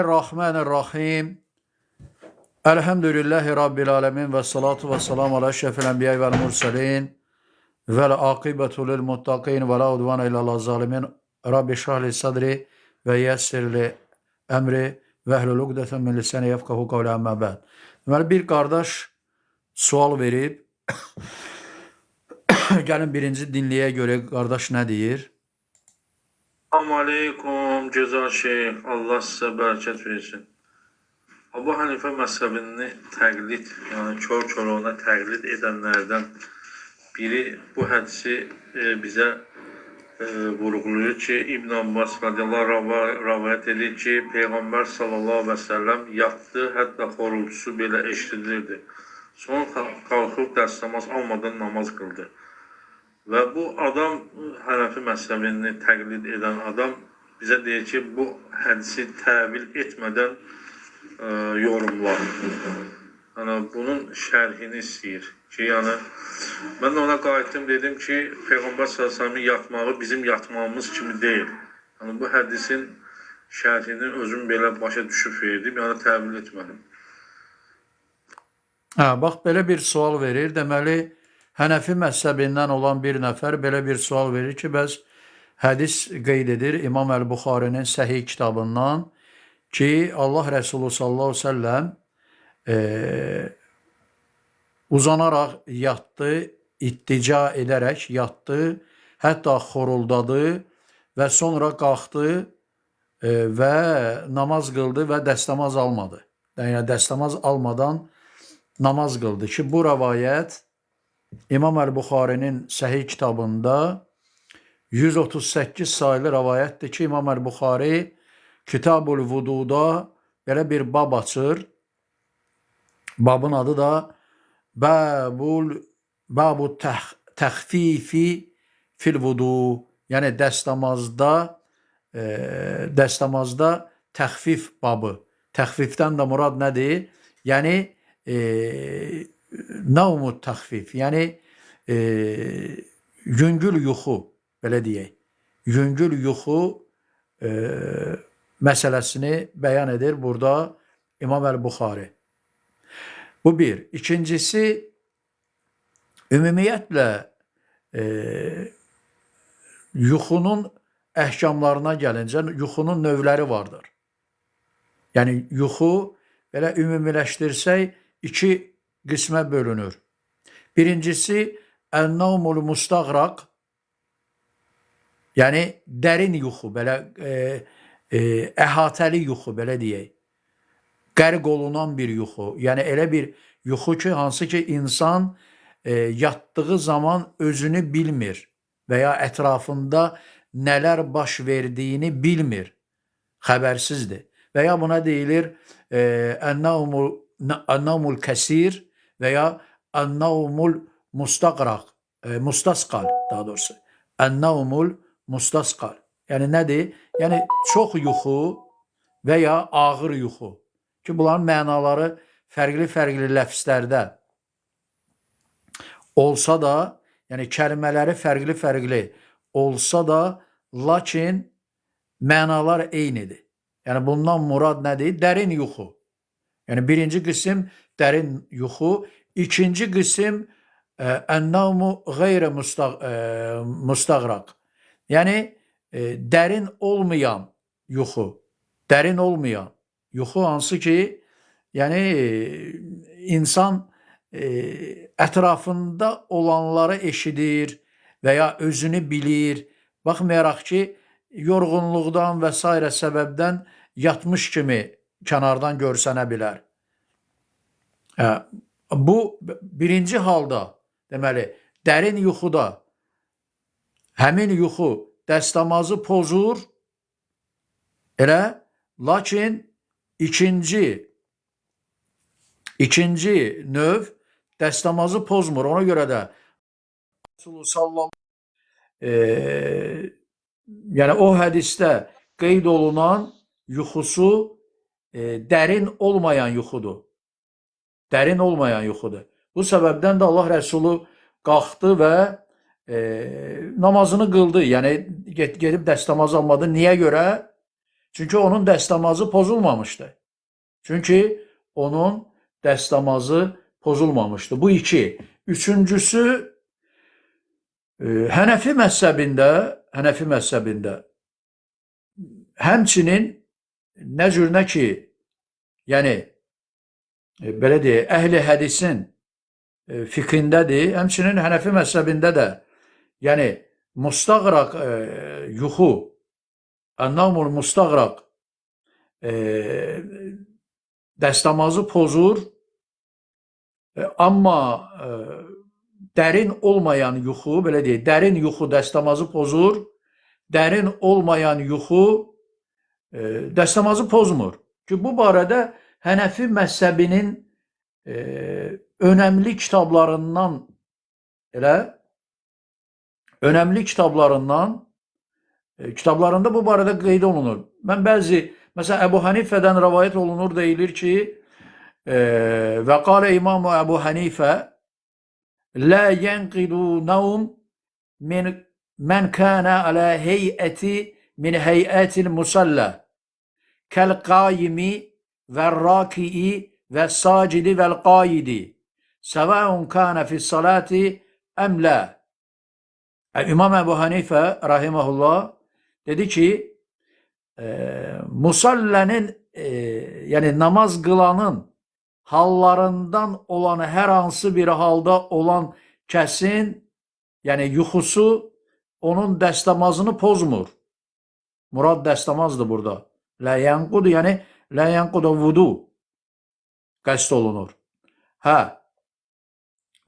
Bismillahirrahmanirrahim. Elhamdülillahi Rabbil alemin ve salatu ve selamu ala şefil enbiya vel murselin ve la akibetu lil muttaqin ve la udvana illa ala zalimin. Rabbi şrahli sadri ve yessirli emri ve ehlul ugdeten min lisani yefkahu kavle amma ba'd. Bir qardaş sual verib gəlin birinci dinliyə görə qardaş nə deyir? Selamun Aleyküm Güzel Şeyh. Allah size bereket versin. Abu Hanife mezhebini təqlid, yəni kör körona təqlid edənlərdən biri bu hədisi e, bizə e, vurğulayır ki, İbn Abbas radiyallahu anh rivayet edir ki, Peyğəmbər sallallahu əleyhi və səlləm yatdı, hətta xorultusu belə eşidilirdi. Sonra qalxıb dəstəmaz almadan namaz qıldı. Və bu adam Hənəfi məzhəbini təqlid edən adam bizə deyir ki, bu hədisi təvil etmədən ə, yorumlar. Yəni bunun şərhini istəyir ki, yəni mən ona qayıtdım dedim ki, Peyğəmbər sallallahu yatmağı bizim yatmağımız kimi deyil. Yəni bu hədisin şərhini özüm belə başa düşüb verdim, yəni təvil etmədim. Hə, bax belə bir sual verir. Deməli, Hənəfi məzhəbindən olan bir nəfər belə bir sual verir ki, bəs hədis qeyd edir İmam Əl-Buxarinin Səhih kitabından ki, Allah Rəsulu sallallahu əleyhi və səlləm e, uzanaraq yatdı, ittica edərək yatdı, hətta xoruldadı və sonra qalxdı e, və namaz qıldı və dəstəmaz almadı. Yəni dəstəmaz almadan namaz qıldı ki, bu rəvayət İmam Əl-Buxarinin Səhih kitabında 138 sayılı rəvayətdir ki, İmam Əl-Buxari Kitabul Vududa belə bir bab açır. Babın adı da Babul Babu təx, Təxfifi fil vudu. Yəni dəstəmazda e, dəstəmazda təxfif babı. Təxfifdən də murad nədir? Yəni e, Navmu təxfif, yəni e, yüngül yuxu, belə deyək. Yüngül yuxu e, məsələsini bəyan edir burada İmam Əl-Buxari. Bu bir. İkincisi, ümumiyyətlə e, yuxunun əhkamlarına gəlincə, yuxunun növləri vardır. Yəni yuxu belə ümumiləşdirsək iki qismə bölünür. Birincisi ən-nawmul mustaqraq yəni dərin yuxu, belə e, e, əhatəli yuxu belə deyək. Qərq olunan bir yuxu. Yəni elə bir yuxu ki, hansı ki insan e, yatdığı zaman özünü bilmir və ya ətrafında nələr baş verdiyini bilmir. Xəbərsizdir. Və ya buna deyilir e, ən-nawmul ən-nawmul kəsir və ya ən-nawmul mustaqraq, e, mustasqal daha doğrusu. Ən-nawmul mustasqal. Yəni nədir? Yəni çox yuxu və ya ağır yuxu. Ki bunların mənaları fərqli-fərqli ləfzlərdə olsa da, yəni kəlmələri fərqli-fərqli olsa da, lakin mənalar eynidir. Yəni bundan murad nədir? Dərin yuxu. Yəni birinci qism dərin yuxu, ikinci qism e, ən-nawmu qeyri mustaq, e, dərin olmayan yuxu, dərin olmayan yuxu hansı ki, yəni e, insan e, ətrafında olanları eşidir və ya özünü bilir. Baxmayaraq ki, yorğunluqdan və s. səbəbdən yatmış kimi kənardan görsənə bilər. Bu birinci halda, deməli, dərin yuxuda həmin yuxu dəstəmazı pozur, elə, lakin ikinci ikinci növ dəstəmazı pozmur. Ona görə də sallallahu e, yəni o hədisdə qeyd olunan yuxusu e, dərin olmayan yuxudur. Dərin olmayan yuxudur. Bu səbəbdən də Allah Rəsulu qalxdı və e, namazını qıldı. Yəni get, gedib dəstəmaz almadı. Niyə görə? Çünkü onun dəstəmazı pozulmamışdı. Çünkü onun dəstəmazı pozulmamışdı. Bu iki. Üçüncüsü e, Hənefi məzhəbində, Hənefi məzhəbində həmçinin nə cür nə ki, yəni e, belə deyək, əhli hədisin e, fikrindədir. Həmçinin Hənefi məzhəbində də mustaqraq e, yuxu, ennamul mustaqraq e, dəstəmazı pozur. E, amma e, dərin olmayan yuxu, belə deyək, dərin yuxu dəstəmazı pozur. Dərin olmayan yuxu e, dəstəmazı pozmur. Ki bu barədə Hənəfi məzhəbinin e, önəmli kitablarından elə önəmli kitablarından e, kitablarında bu barədə qeyd olunur. Mən bəzi məsələn Əbu Hanifədən rivayet olunur deyilir ki, e, və qala İmam Əbu Hanifə la yenqidu nawm min men kana ala hey'ati min hey'atil musalla kel qaimi ve raki'i ve sacidi vel qaidi sevaun kana fi salati em la e, İmam Ebu Hanife rahimahullah dedi ki e, musallenin e, yani namaz kılanın hallarından olan her hansı bir halda olan kesin yani yuxusu onun dəstəmazını pozmur. Murad dəstəmazdır burada. La yanqudu yani la yanqudu vudu qəsd olunur. Hə.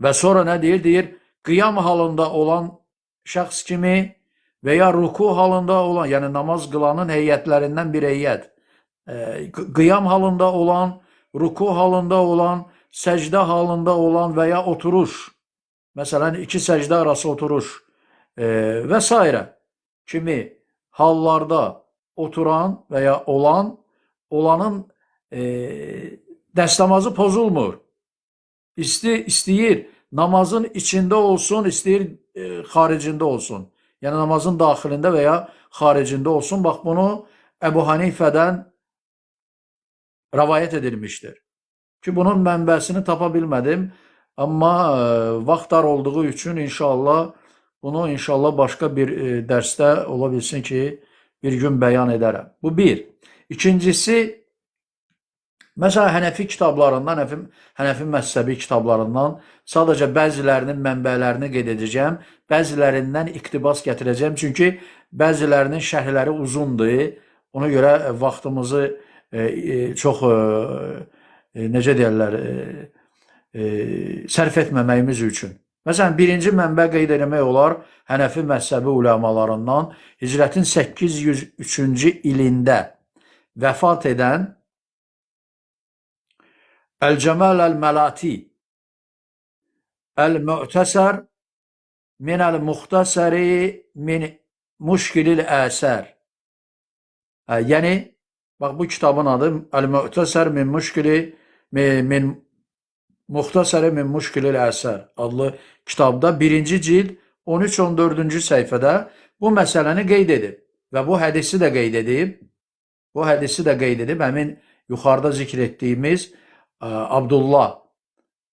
Və sonra nə deyir? Deyir, qiyam halında olan şəxs kimi və ya ruku halında olan, yəni namaz qılanın heyətlərindən bir heyət, e, qı- qiyam halında olan, ruku halında olan, səcdə halında olan və ya oturuş, məsələn, iki səcdə arası oturuş e, və s. kimi hallarda oturan və ya olan, olanın e, dəstəmazı pozulmur. İsti, istəyir namazın içində olsun, istəyir e, xaricində olsun. Yəni namazın daxilində və ya xaricində olsun. Bax bunu Əbu Hanifədən rivayet edilmişdir. Ki bunun mənbəsini tapa bilmədim. Amma e, vaxt dar olduğu üçün inşallah bunu inşallah başqa bir e, dərsdə ola bilsin ki bir gün bəyan edərəm. Bu bir. İkincisi Məsələn, Hənəfi kitablarından, Hənəfi, Hənəfi məzhəbi kitablarından sadəcə bəzilərinin mənbələrini qeyd edəcəm, bəzilərindən iqtibas gətirəcəm. Çünki bəzilərinin şərhləri uzundur. Ona görə e, vaxtımızı e, e, çox e, e, necə deyirlər, e, sərf etməməyimiz üçün. Məsələn, birinci mənbə qeyd eləmək olar Hənəfi məzhəbi ulamalarından hicrətin 803-cü ilində vəfat edən Əl-Cəməl Əl-Məlati Əl-Mü'təsər min Əl-Muxtəsəri min Muşkilil Əsər. Yəni, bax bu kitabın adı Əl-Mü'təsər min Muşkili min min Muxtasarı min müşkilil əsər adlı kitabda birinci cild 13-14-cü səhifədə bu məsələni qeyd edib və bu hədisi də qeyd edib. Bu hədisi də qeyd edib həmin yuxarıda zikr etdiyimiz e, Abdullah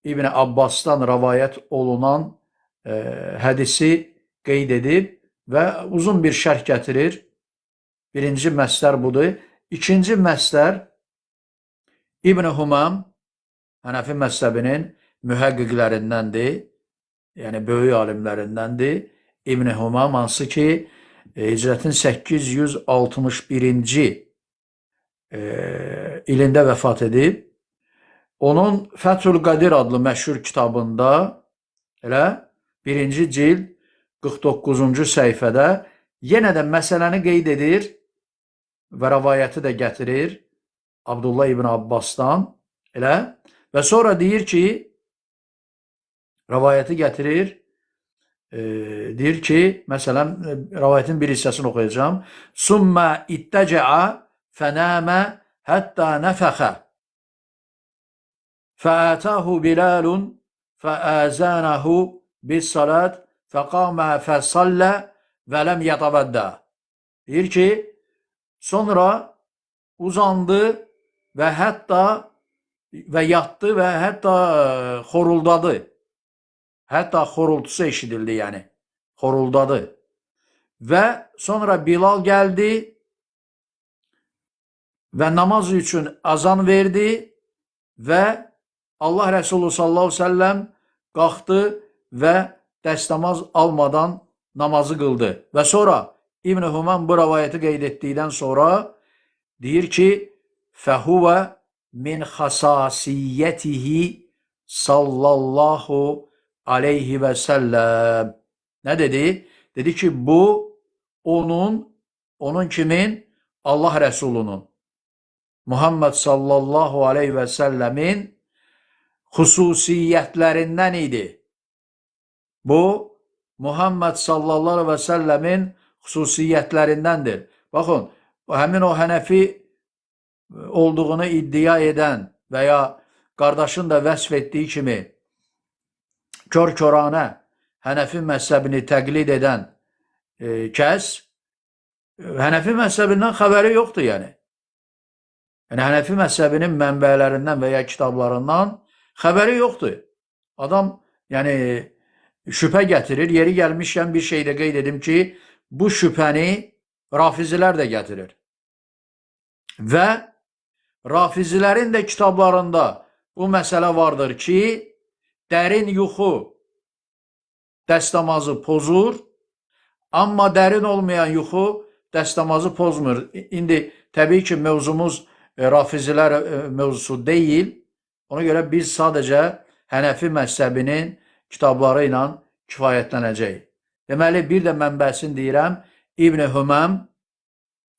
İbn Abbas'tan rivayet olunan e, hədisi qeyd edib və uzun bir şərh gətirir. Birinci məslər budur. İkinci məslər İbn Humam Hənəfi məzhəbinin mühəqqiqlərindəndir. Yəni böyük alimlərindəndir. İbn Humam hansı ki e, Hicrətin 861-ci e, ilində vəfat edib. Onun Fəthül Qadir adlı məşhur kitabında elə birinci cild 49-cu səhifədə yenə də məsələni qeyd edir və rəvayəti də gətirir Abdullah ibn Abbasdan elə Ve sonra deyir ki, rivayeti getirir, e, deyir ki, mesela rivayetin bir hissəsini oxuyacağım. Summa ittecaa fename hatta nefeha. Fa'atahu Bilalun fa'azanahu bis salat faqama fe ve lem yetabadda. Deyir ki, sonra uzandı ve hatta və yatdı və hətta e, xoruldadı. Hətta xorultusu eşidildi yəni. Xoruldadı. Və sonra Bilal gəldi və namaz üçün azan verdi və Allah Resulü sallallahu aleyhi ve sellem qalxdı və dəstəmaz almadan namazı qıldı. Və sonra İbn Humam bu rivayeti qeyd etdikdən sonra deyir ki, fəhuvə min xasasiyyətihi sallallahu aleyhi və səlləm. Nə dedi? Dedi ki, bu onun, onun kimin? Allah Resulunun. Muhammed sallallahu aleyhi və səlləmin xüsusiyyətlərindən idi. Bu Muhammed sallallahu aleyhi və səlləmin xüsusiyyətlərindəndir. Baxın, həmin o Hənəfi olduğunu iddia edən və ya qardaşın da vəsf etdiyi kimi kör-körənə Hənəfi məzhəbini təqlid edən e, kəs Hənəfi məzhəbindən xəbəri yoxdur yəni. Yəni Hənəfi məzhəbinin mənbələrindən və ya kitablarından xəbəri yoxdur. Adam yəni şübhə gətirir. Yeri gəlmişkən bir şey də qeyd edim ki, bu şübhəni rafizilər də gətirir. Və rafizilərin də kitablarında bu məsələ vardır ki, dərin yuxu dəstəmazı pozur, amma dərin olmayan yuxu dəstəmazı pozmur. İndi təbii ki, mövzumuz e, rafizilər e, mövzusu deyil. Ona görə biz sadəcə Hənəfi məzhəbinin kitabları ilə kifayətlənəcəyik. Deməli, bir də mənbəsini deyirəm. İbn Hüməm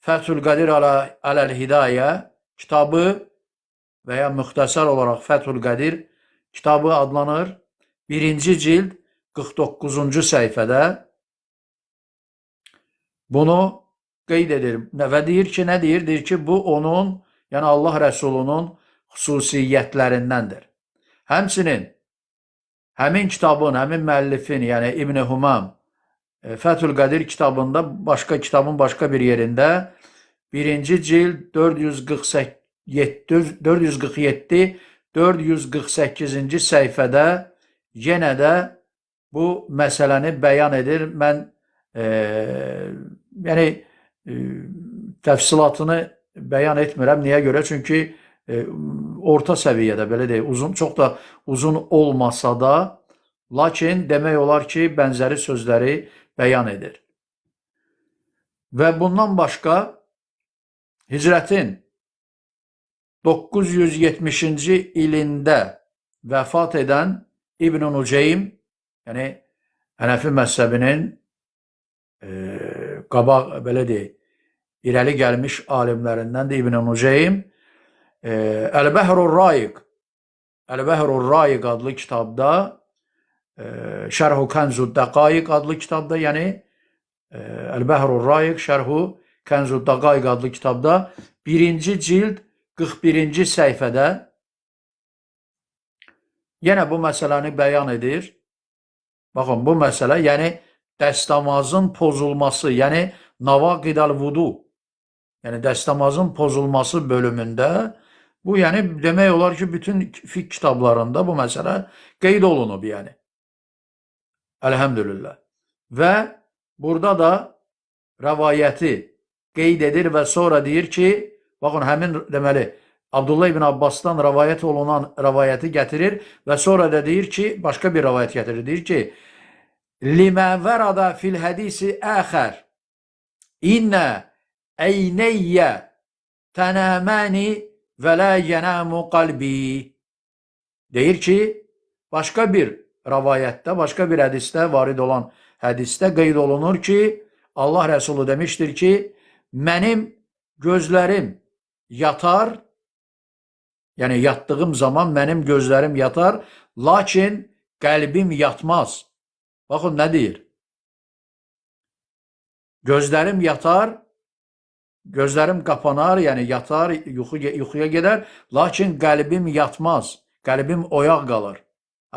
Fəthül Qadir alə- aləl Hidayə kitabı və ya müxtəsər olaraq Fəthül Qadir kitabı adlanır. Birinci cild 49-cu səhifədə bunu qeyd edir və deyir ki, nə deyir? Deyir ki, bu onun, yəni Allah Rəsulunun xüsusiyyətlərindəndir. Həmçinin həmin kitabın, həmin müəllifin, yəni İbn Humam e, Fəthül Qadir kitabında başqa kitabın başqa bir yerində 1-ci cild 448 447 448-ci səhifədə yenə də bu məsələni bəyan edir. Mən e, yəni e, təfsilatını bəyan etmirəm. Niyə görə? Çünki e, orta səviyyədə belə deyək, uzun çox da uzun olmasa da, lakin demək olar ki, bənzəri sözləri bəyan edir. Və bundan başqa Hicrətin 970-ci ilində vəfat edən İbn Nuceym, yəni Hənəfi məzhəbinin e, qabaq belə deyək, irəli gəlmiş alimlərindəndir İbn Nuceym. E, Əl-Bəhrur Rayiq Əl-Bəhrur Rayiq adlı kitabda e, Şərhu Kənzud Dəqaiq adlı kitabda, yəni e, Əl-Bəhrur Rayiq Şərhu Kənzud Dəqaiq adlı kitabda birinci cild 41-ci səhifədə yenə bu məsələni bəyan edir. Baxın, bu məsələ, yəni dəstəmazın pozulması, yəni navaqidəl vudu, yəni dəstəmazın pozulması bölümündə bu, yəni demək olar ki, bütün fiqh kitablarında bu məsələ qeyd olunub, yəni. Əlhəmdülillah. Və burada da rəvayəti qeyd edir və sonra deyir ki, baxın həmin deməli Abdullah ibn Abbasdan rəvayət olunan rəvayəti gətirir və sonra da deyir ki, başqa bir rəvayət gətirir. Deyir ki, limə vərada fil hədisi əxər innə əynəyyə tənəməni və lə yənəmu qalbi. Deyir ki, başqa bir rəvayətdə, başqa bir hədisdə, varid olan hədisdə qeyd olunur ki, Allah Rəsulu demişdir ki, mənim gözlərim yatar, yəni yatdığım zaman mənim gözlərim yatar, lakin qəlbim yatmaz. Baxın nə deyir? Gözlərim yatar, gözlərim qapanar, yəni yatar, yuxu, yuxuya gedər, lakin qəlbim yatmaz, qəlbim oyaq qalır.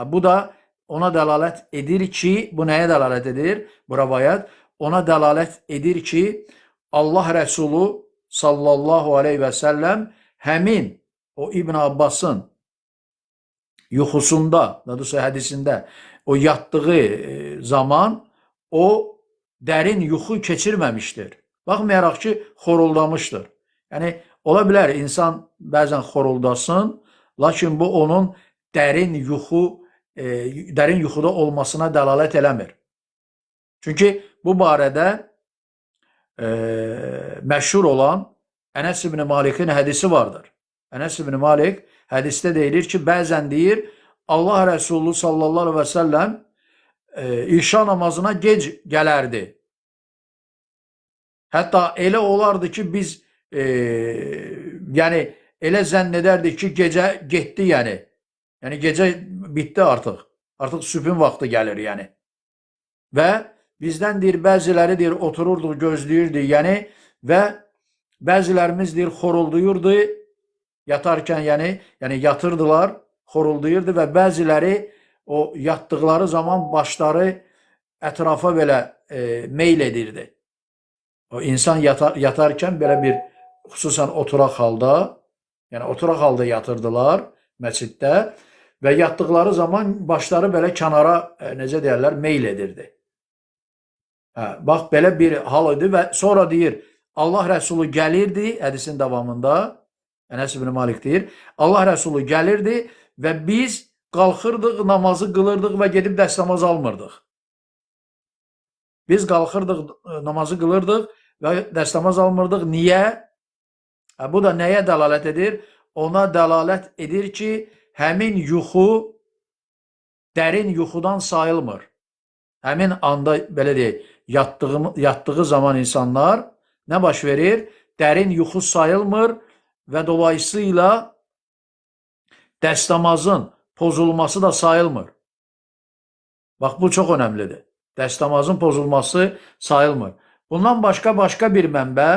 Bu da ona dəlalət edir ki, bu nəyə dəlalət edir? Bu rəvayət ona dəlalət edir ki, Allah Rəsulu sallallahu aleyhi və səlləm həmin o İbn Abbasın yuxusunda, doğrusu hədisində o yatdığı e, zaman o dərin yuxu keçirməmişdir. Baxmayaraq ki, xoruldamışdır. Yəni ola bilər insan bəzən xoruldasın, lakin bu onun dərin yuxu e, dərin yuxuda olmasına dəlalət eləmir. Çünki bu barədə e, məşhur olan Ənəs ibn Malikin hədisi vardır. Ənəs ibn Malik hədisdə deyilir ki, bəzən deyir Allah Rəsulü sallallahu əleyhi və səlləm e, işa namazına gec gələrdi. Hətta elə olardı ki, biz e, yəni elə zənn edərdik ki, gecə getdi yəni. Yəni gecə bitdi artıq. Artıq sübhün vaxtı gəlir yəni. Və bizdən deyir bəziləri deyir otururduq, gözləyirdi, yəni və bəzilərimiz deyir xorulduyurdu yatarkən, yəni yəni yatırdılar, xorulduyurdu və bəziləri o yatdıqları zaman başları ətrafa belə e, meyl edirdi. O insan yatar, yatarkən belə bir xüsusən oturaq halda, yəni oturaq halda yatırdılar məsciddə və yatdıqları zaman başları belə kənara e, necə deyirlər, meyl edirdi. Hə, bax belə bir hal idi və sonra deyir Allah Rəsulu gəlirdi hədisin davamında Ənəs ibn Malik deyir Allah Rəsulu gəlirdi və biz qalxırdıq, namazı qılırdıq və gedib dəstəmaz almırdıq. Biz qalxırdıq, namazı qılırdıq və dəstəmaz almırdıq. Niyə? Hə, Bu da nəyə dəlalət edir? Ona dəlalət edir ki, həmin yuxu dərin yuxudan sayılmır. Həmin anda belə deyək, yatdığı, yatdığı zaman insanlar nə baş verir? Dərin yuxu sayılmır və dolayısıyla dəstəmazın pozulması da sayılmır. Bax bu çox önəmlidir. Dəstəmazın pozulması sayılmır. Bundan başqa başqa bir mənbə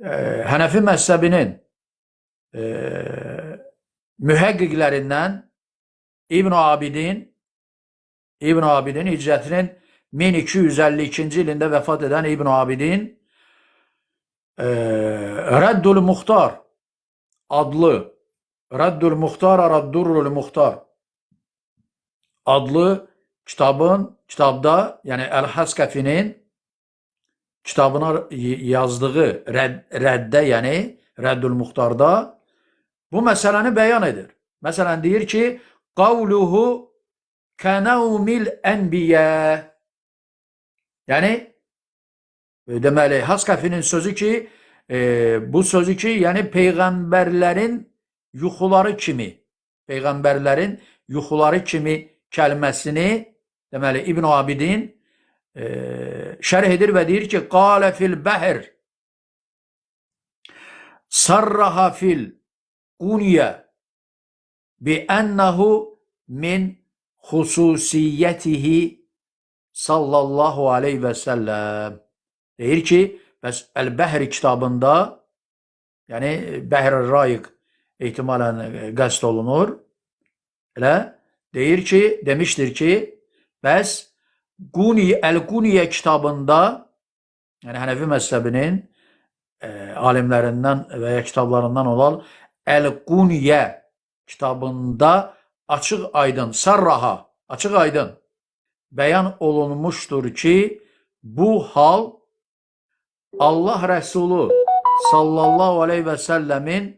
e, Hənəfi məzhəbinin e, mühəqqiqlərindən İbn Abidin İbn Abidin hicrətinin 1252-ci ilində vəfat edən İbn Abidin e, Rəddül Muxtar adlı Raddül Muxtar Raddurrul Muxtar adlı kitabın kitabda yəni Əl-Həskəfinin kitabına yazdığı rədd, rəddə, yəni Rəddül Muxtarda bu məsələni bəyan edir. Məsələn deyir ki, qavluhu kənəumil ənbiyə Yəni e, deməli Haskafinin sözü ki, e, bu sözü ki, yəni peyğəmbərlərin yuxuları kimi, peyğəmbərlərin yuxuları kimi kəlməsini deməli İbn Abidin e, şərh edir və deyir ki, qalə fil bəhr sarraha fil quniyə bi ənəhu min xususiyyətihi sallallahu aleyhi və səlləm deyir ki, bəs Əl-Bəhr kitabında yəni Bəhr-i Rayiq ehtimalən e, qəsd olunur. Elə deyir ki, demişdir ki, bəs Quni Əl-Quniyə kitabında yəni Hənəfi məzhəbinin e, alimlərindən və ya kitablarından olan Əl-Quniyə kitabında açıq aydın, sarraha, açıq aydın bəyan olunmuşdur ki, bu hal Allah Rəsulu sallallahu aleyhi və səlləmin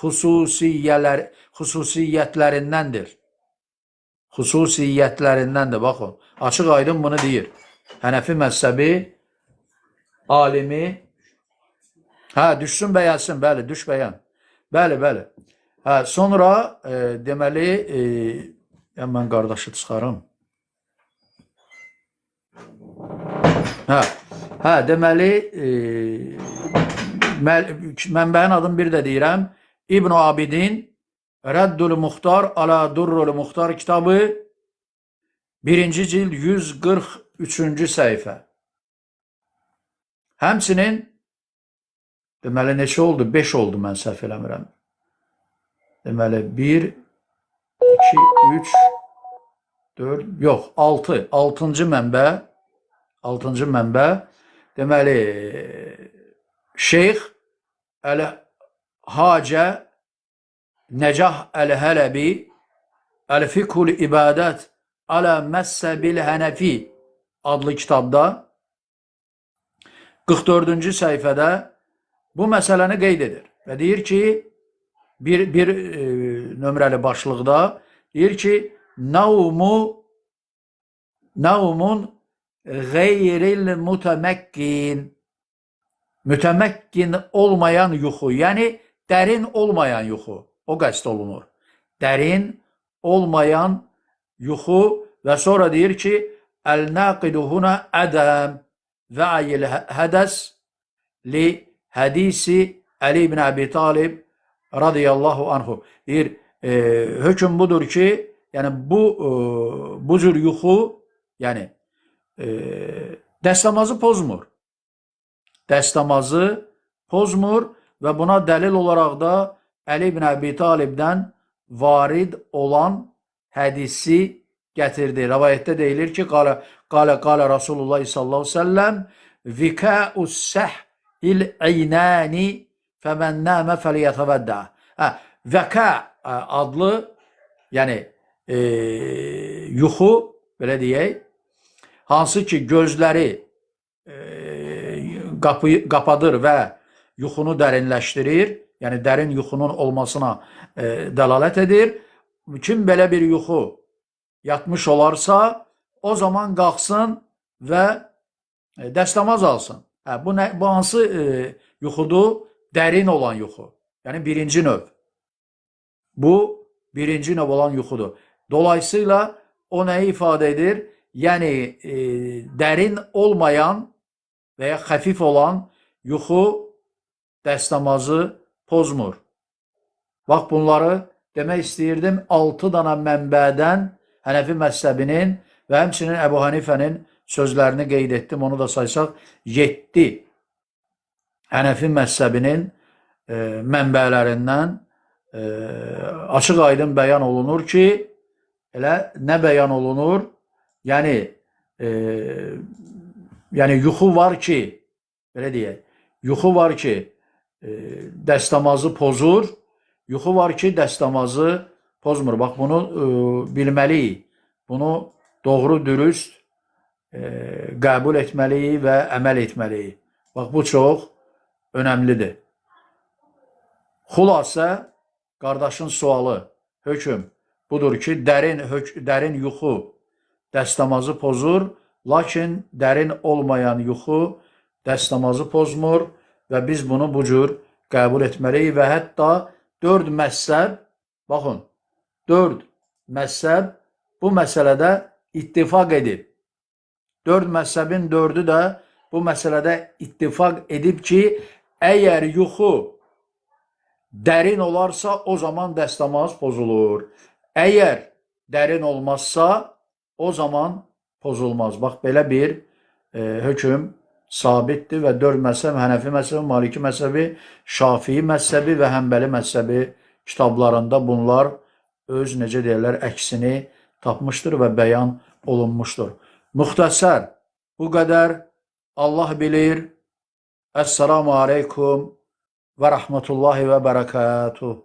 xüsusiyyələr, xüsusiyyətlərindəndir. Xüsusiyyətlərindəndir. Baxın, açıq aydın bunu deyir. Hənəfi məzhəbi alimi Hə, düşsün bəyənsin, bəli, düş bəyən. Bəli, bəli. Hə, sonra e, deməli, e, mən qardaşı çıxarım. Hə. Hə, deməli, e, məl- mənbəyin adını bir də deyirəm. İbn Abidin Rəddül Muxtar ala Durrul Muxtar kitabı 1-ci cild 143-cü səhifə. Həmçinin deməli neçə oldu? 5 oldu mən səhv eləmirəm. Deməli 1 2 3 4 yox 6 6-cı mənbə 6-cı mənbə deməli Şeyh El-Hace Necah El-Helebi El-Fikhul İbadet Ala Mezhebil Hanefi adlı kitabda 44. sayfada bu məsələni qeyd edir və deyir ki, bir bir e, nömrəli başlıqda deyir ki, naumu naumun gayril mutemekkin mütemekkin olmayan yuxu, yəni dərin olmayan yuxu. O qəsd olunur. Dərin olmayan yuxu və sonra deyir ki, el-naqidu huna adam və ayil hədes li hadisi Ali ibn Abi Talib radıyallahu anhu. Deyir, e, hökm budur ki, yəni bu e, bu cür yuxu, yəni e, dəstəmazı pozmur. Dəstəmazı pozmur və buna dəlil olaraq da Ali ibn Abi Talibdən varid olan hədisi gətirdi. Rəvayətdə deyilir ki, qala qala qala Rasulullah sallallahu əleyhi və səlləm vika'us sahil aynani fəmən nəmə fəliyətəvəddə. Hə, ə, adlı, yəni e, yuxu, belə deyək, hansı ki gözləri e, qapı, qapadır və yuxunu dərinləşdirir, yəni dərin yuxunun olmasına e, dəlalət edir. Kim belə bir yuxu yatmış olarsa, o zaman qalxsın və e, alsın. Hə, bu nə, bu hansı e, yuxudur? Dərin olan yuxu. Yəni birinci növ. Bu birinci növ olan yuxudur. Dolayısıyla o nəyi ifadə edir? Yəni e, dərin olmayan və ya xəfif olan yuxu dəstəmazı pozmur. Bax bunları demək istəyirdim 6 dana mənbədən Hənəfi məzhəbinin və həmçinin Əbu Hanifənin sözlərini qeyd etdim. Onu da saysaq 7 Hənəfi məzhəbinin e, mənbələrindən e, açıq aydın bəyan olunur ki, elə nə bəyan olunur? Yəni e, yəni yuxu var ki, belə deyək, yuxu var ki, e, dəstəmazı pozur, yuxu var ki, dəstəmazı pozmur. Bax bunu e, bilməliyik. Bunu doğru, dürüst e, qəbul etməliyik və əməl etməliyik. Bax bu çox önəmlidir. Xülasə qardaşın sualı, hökm budur ki, dərin hök dərin yuxu dəstəmazı pozur, lakin dərin olmayan yuxu dəstəmazı pozmur və biz bunu bu cür qəbul etməliyik və hətta dörd məzhəb, baxın, dörd məzhəb bu məsələdə ittifaq edib. Dörd məzhəbin dördü də bu məsələdə ittifaq edib ki, əgər yuxu dərin olarsa, o zaman dəstəmaz pozulur. Əgər dərin olmazsa, o zaman pozulmaz. Bax, belə bir e, hökm sabitdir və dörd məzhəb, Hənəfi məzhəbi, Maliki məzhəbi, Şafii məzhəbi və Həmbəli məzhəbi kitablarında bunlar öz necə deyirlər, əksini tapmışdır və bəyan olunmuşdur. Muxtəsər bu qədər Allah bilir. Esselamu aleykum və rəhmətullahi və bərəkatuhu.